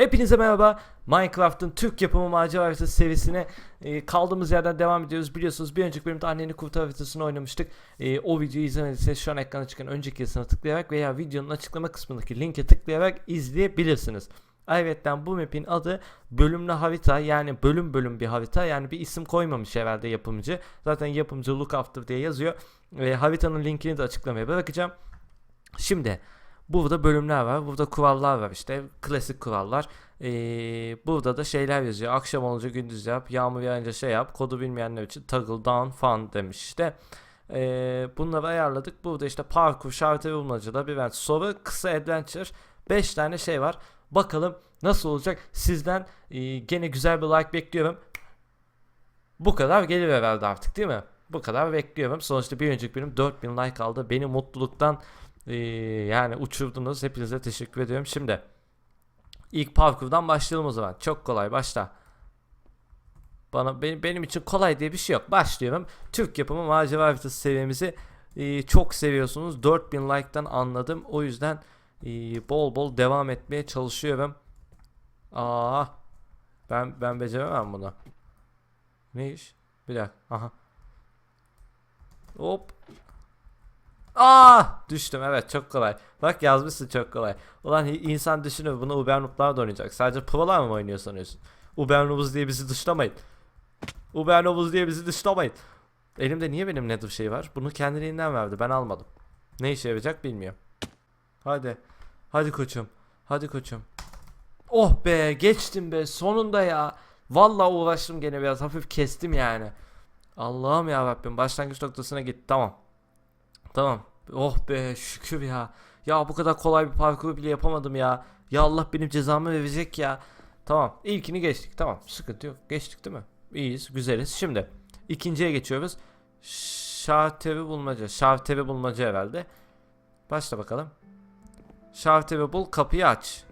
Hepinize merhaba. Minecraft'ın Türk yapımı macera haritası serisine e, kaldığımız yerden devam ediyoruz. Biliyorsunuz bir önceki bölümde anneni kurtar haritasını oynamıştık. E, o videoyu izlemediyseniz şu an ekrana çıkan önceki yazısına tıklayarak veya videonun açıklama kısmındaki linke tıklayarak izleyebilirsiniz. Ayrıca bu map'in adı bölümlü harita yani bölüm bölüm bir harita yani bir isim koymamış herhalde yapımcı. Zaten yapımcı look after diye yazıyor. E, haritanın linkini de açıklamaya bırakacağım. Şimdi burada bölümler var. Burada kurallar var işte. Klasik kurallar. Ee, burada da şeyler yazıyor. Akşam olunca gündüz yap. Yağmur yağınca şey yap. Kodu bilmeyenler için toggle down fun demiş işte. Ee, bunları ayarladık. Burada işte parkur, şartı bulmaca, labirent, soru, kısa adventure. 5 tane şey var. Bakalım nasıl olacak. Sizden e, gene güzel bir like bekliyorum. Bu kadar gelir herhalde artık değil mi? Bu kadar bekliyorum. Sonuçta bir önceki bölüm 4000 like aldı. Beni mutluluktan ee, yani uçurdunuz. Hepinize teşekkür ediyorum. Şimdi ilk parkurdan başlayalım o zaman. Çok kolay başla. Bana benim, benim için kolay diye bir şey yok. Başlıyorum. Türk yapımı macera haritası seviyemizi e, çok seviyorsunuz. 4000 like'tan anladım. O yüzden e, bol bol devam etmeye çalışıyorum. Aa, ben ben beceremem bunu. Ne iş? Bir dakika. Aha. Hop. Aa düştüm evet çok kolay. Bak yazmışsın çok kolay. Ulan insan düşünüyor bunu Uber Noob'lar da oynayacak. Sadece prolar mı oynuyor sanıyorsun? Uber Noob'uz diye bizi dışlamayın. Uber Noob'uz diye bizi dışlamayın. Elimde niye benim Nether şey var? Bunu kendiliğinden verdi ben almadım. Ne işe yarayacak bilmiyorum. Hadi. Hadi koçum. Hadi koçum. Oh be geçtim be sonunda ya. Vallahi uğraştım gene biraz hafif kestim yani. Allah'ım ya Rabbim başlangıç noktasına git tamam. Tamam. Oh be şükür ya. Ya bu kadar kolay bir parkur bile yapamadım ya. Ya Allah benim cezamı verecek ya. Tamam. İlkini geçtik. Tamam. Sıkıntı yok. Geçtik değil mi? İyiyiz. Güzeliz. Şimdi ikinciye geçiyoruz. Şartevi bulmaca. Şartevi bulmaca herhalde. Başla bakalım. Şartevi bul kapıyı aç.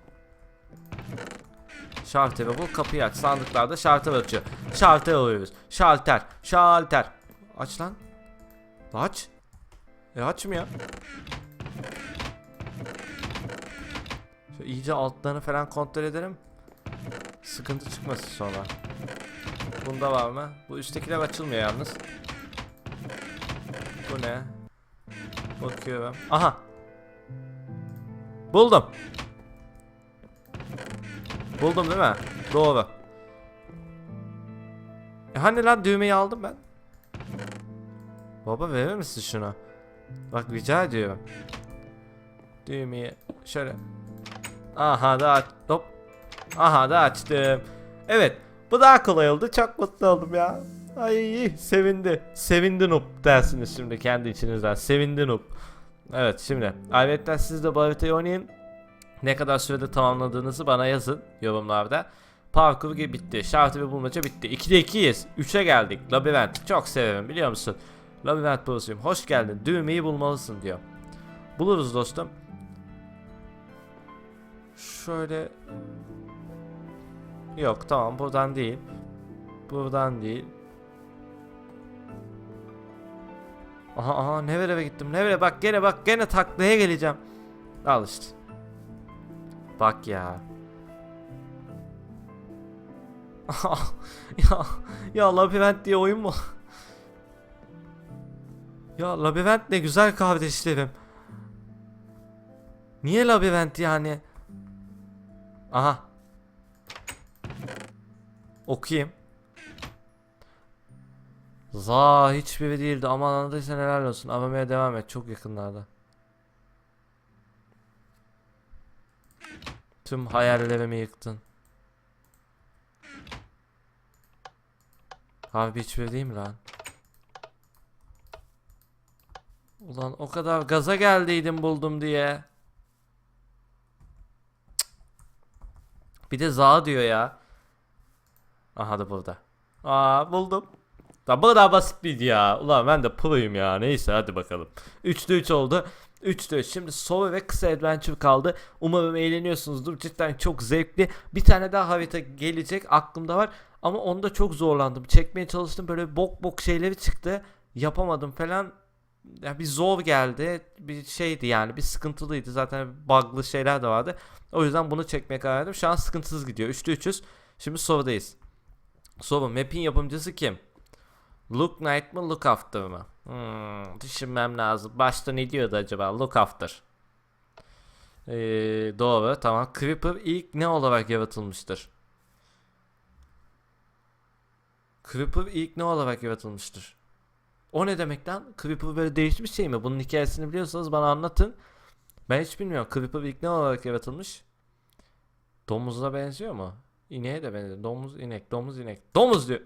Şartevi bul kapıyı aç. Sandıklarda şartevi açıyor. Şalter alıyoruz. Şalter. Şalter. Aç lan. Aç. E açmıyor. Şöyle iyice altlarını falan kontrol edelim. Sıkıntı çıkmasın sonra. Bunda var mı? Bu üsttekiler açılmıyor yalnız. Bu ne? Bakıyorum. Aha. Buldum. Buldum değil mi? Doğru. E hani lan düğmeyi aldım ben. Baba verir misin şunu? Bak rica ediyorum. Düğmeyi şöyle. Aha da aç. Hop. Aha da açtım. Evet. Bu daha kolay oldu. Çok mutlu oldum ya. Ay sevindi. Sevindi noob dersiniz şimdi kendi içinizden. Sevindi noob. Evet şimdi. Ayrıca siz de bu haritayı oynayın. Ne kadar sürede tamamladığınızı bana yazın yorumlarda. Parkur gibi bitti. Şartı bir bulmaca bitti. 2'de 2'yiz. 3'e geldik. Labirent. Çok severim biliyor musun? Labirent prosuyum. Hoş geldin. Düğmeyi bulmalısın diyor. Buluruz dostum. Şöyle. Yok tamam buradan değil. Buradan değil. Aha aha nereye gittim nereye bak gene bak gene taklaya geleceğim. Al işte. Bak ya. ya ya labirent diye oyun mu? Ya labirent ne güzel kardeşlerim. Niye labirent yani? Aha. Okuyayım. Za hiçbiri değildi. Aman anladıysan helal olsun. Aramaya devam et. Çok yakınlarda. Tüm hayallerimi yıktın. Harbi hiçbiri değil mi lan? Ulan o kadar gaza geldiydim buldum diye. Bir de za diyor ya. Aha da burada. Aa buldum. Da bu da basit bir ya. Ulan ben de pro'yum ya. Neyse hadi bakalım. 3'te 3 oldu. 3'te 3. Şimdi solo ve kısa adventure kaldı. Umarım eğleniyorsunuzdur. Cidden çok zevkli. Bir tane daha harita gelecek aklımda var. Ama onda çok zorlandım. Çekmeye çalıştım böyle bok bok şeyleri çıktı. Yapamadım falan. Ya bir zor geldi. Bir şeydi yani bir sıkıntılıydı. Zaten bug'lı şeyler de vardı. O yüzden bunu çekmeye karar verdim. Şu an sıkıntısız gidiyor. 3'te 3'üz. Şimdi sorudayız. Soru map'in yapımcısı kim? Look Knight mı Look After mı? Hmm, düşünmem lazım. Başta ne diyordu acaba? Look After. Ee, doğru tamam. Creeper ilk ne olarak yaratılmıştır? Creeper ilk ne olarak yaratılmıştır? O ne demek lan? Creeper böyle değişmiş şey mi? Bunun hikayesini biliyorsanız bana anlatın. Ben hiç bilmiyorum. Creeper ilk ne olarak yaratılmış? Domuza benziyor mu? İneğe de benziyor. Domuz inek, domuz inek. Domuz diyor.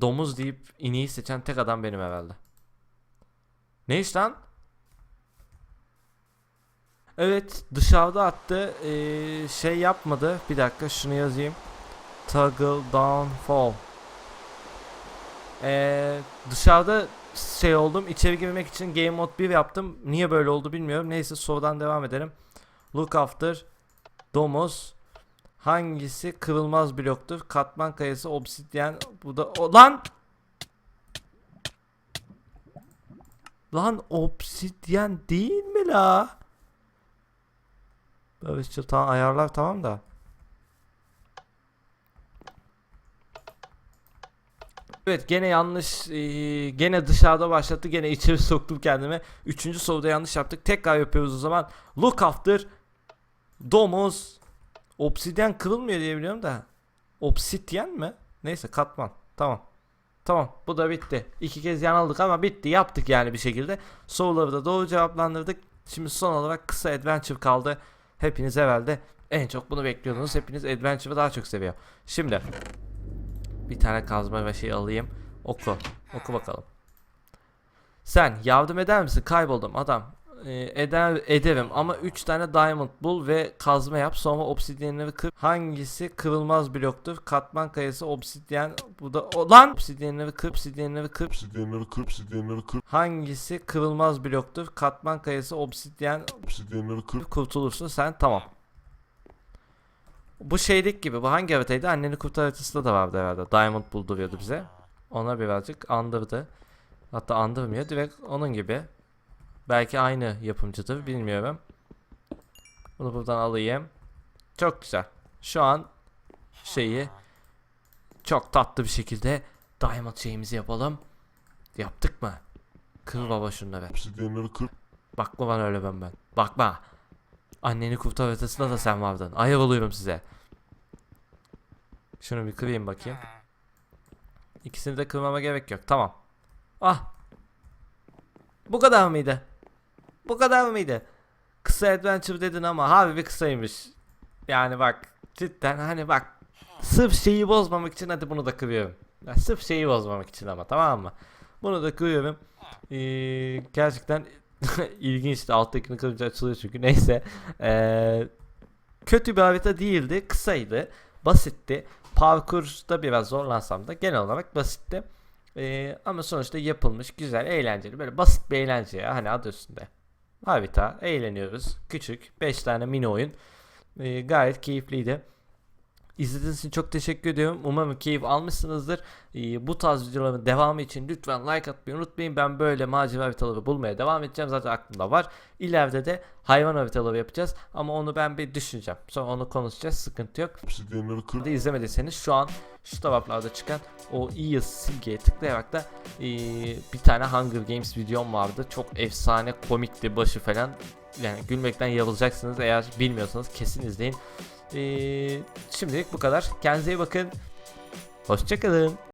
Domuz deyip ineği seçen tek adam benim herhalde. Ne iş lan? Evet dışarıda attı. Ee, şey yapmadı. Bir dakika şunu yazayım. Toggle downfall. Ee, dışarıda şey oldum. İçeri girmek için Game Mode 1 yaptım. Niye böyle oldu bilmiyorum. Neyse sorudan devam edelim. Look after domuz hangisi kırılmaz bloktur? Katman kayası, obsidyen, bu da o lan. Lan obsidyen değil mi la? Evet işte tamam ayarlar tamam da. Evet gene yanlış eee, gene dışarıda başlattı gene içeri soktum kendime. Üçüncü soruda yanlış yaptık. Tekrar yapıyoruz o zaman. Look after domuz obsidyen kırılmıyor diye biliyorum da. Obsidyen mi? Neyse katman. Tamam. Tamam bu da bitti. İki kez yanıldık ama bitti. Yaptık yani bir şekilde. Soruları da doğru cevaplandırdık. Şimdi son olarak kısa adventure kaldı. Hepiniz herhalde en çok bunu bekliyordunuz. Hepiniz adventure'ı daha çok seviyor. Şimdi bir tane kazma ve şey alayım. Oku. Oku bakalım. Sen yardım eder misin? Kayboldum adam. Ee, eder ederim ama 3 tane diamond bul ve kazma yap sonra obsidyenleri kır. Hangisi kırılmaz bloktur? Katman kayası obsidyen bu da o lan obsidyenleri kır obsidyenleri kır. Obsidyenleri kır, obsidyenleri kır, Hangisi kırılmaz bloktur? Katman kayası obsidyen obsidyenleri kır. kurtulursun sen tamam. Bu şeylik gibi bu hangi haritaydı? Anneni kurtar haritasında da vardı herhalde. Diamond bulduruyordu bize. Ona birazcık andırdı. Hatta andırmıyor direkt onun gibi. Belki aynı yapımcıdır bilmiyorum. Bunu buradan alayım. Çok güzel. Şu an şeyi çok tatlı bir şekilde Diamond şeyimizi yapalım. Yaptık mı? Kır baba şunları. Obsidyenleri kır, Bakma bana öyle ben ben. Bakma. Anneni kurtar haritasında da sen vardın. Ayar oluyorum size. Şunu bir kırayım bakayım. İkisini de kırmama gerek yok. Tamam. Ah. Bu kadar mıydı? Bu kadar mıydı? Kısa adventure dedin ama harbi kısaymış. Yani bak cidden hani bak sırf şeyi bozmamak için hadi bunu da kırıyorum. Ya, sırf şeyi bozmamak için ama tamam mı? Bunu da kırıyorum. Ee, gerçekten ilginçti. Alttakini kırınca açılıyor çünkü. Neyse. Ee, kötü bir harita değildi. Kısaydı. Basitti. Parkurda biraz zorlansam da genel olarak basitti. Ee, ama sonuçta yapılmış, güzel, eğlenceli. Böyle basit bir eğlence ya. Hani adı üstünde. Harita. Eğleniyoruz. Küçük. 5 tane mini oyun. Ee, gayet keyifliydi. İzlediğiniz için çok teşekkür ediyorum. Umarım keyif almışsınızdır. Ee, bu tarz videoların devamı için lütfen like atmayı unutmayın. Ben böyle macera haritaları bulmaya devam edeceğim. Zaten aklımda var. İleride de hayvan haritaları yapacağız. Ama onu ben bir düşüneceğim. Sonra onu konuşacağız. Sıkıntı yok. de izlemediyseniz şu an şu taraflarda çıkan o iyi simgeye tıklayarak da ee, bir tane Hunger Games videom vardı. Çok efsane komikti başı falan. Yani gülmekten yarılacaksınız eğer bilmiyorsanız kesin izleyin. Ee, şimdilik bu kadar. Kendinize iyi bakın. Hoşçakalın.